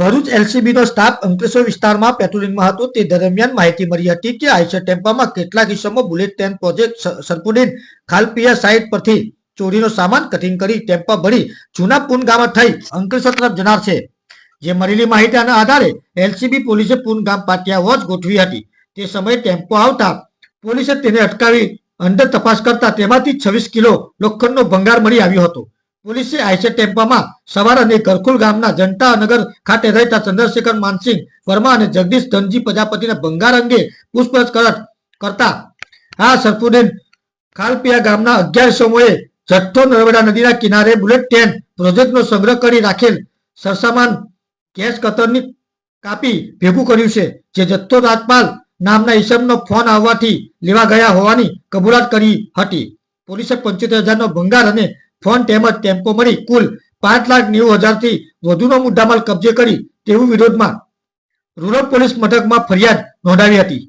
Bharuch એલસીબીનો staff Ankleshwar વિસ્તારમાં પેટ્રોલિંગમાં હતો. તે દરમિયાન માહિતી મળી હતી કે આઈસર ટેમ્પામાં કેટલાક કિસ્સામાં બુલેટ ટ્રેન પ્રોજેક્ટ સરપુડીન ખાલપિયા સાઇટ પરથી ચોરીનો સામાન કટિંગ કરી ટેમ્પા ભરી જૂના પૂન ગામ થઈ અંકલેશ્વર તરફ જનાર છે. જે મળેલી માહિતીના આધારે એલસીબી પોલીસે પૂન ગામ પાટિયા વોચ ગોઠવી હતી. તે સમયે ટેમ્પો આવતા પોલીસે તેને અટકાવી અંદર તપાસ કરતા તેમાંથી છવ્વીસ કિલો લોખંડનો ભંગાર મળી આવ્યો હતો. પોલીસે આઈસર ટેમ્પામાં સવાર અને ગરખુલ ગામના જનતાનગર ખાતે રહેતા ચંદ્રશેખર માનસિંહ વર્મા અને જગદીશ ધનજી પ્રજાપતિને ભંગાર અંગે પૂછપરછ કરતા આ સરફુદ્દીન ખાલપિયા ગામના અગિયાર સમૂહે જથ્થો નર્મદા નદીના કિનારે બુલેટ ટ્રેન પ્રોજેક્ટનો સંગ્રહ કરી રાખેલ સરસામાન કેશ કતરની કાપી ભેગું કર્યું છે, જે જથ્થો રાજપાલ નામના ઈસમનો ફોન આવવાથી લેવા ગયા હોવાની કબૂલાત કરી હતી. પોલીસે પંચોતેર હજારનો ભંગાર અને ફોન તેમજ ટેમ્પો મળી કુલ પાંચ લાખ નેવું હજારથી વધુનો મુદ્દામાલ કબજે કરી તેવું વિરોધમાં રૂરલ પોલીસ મથકમાં ફરિયાદ નોંધાવી હતી.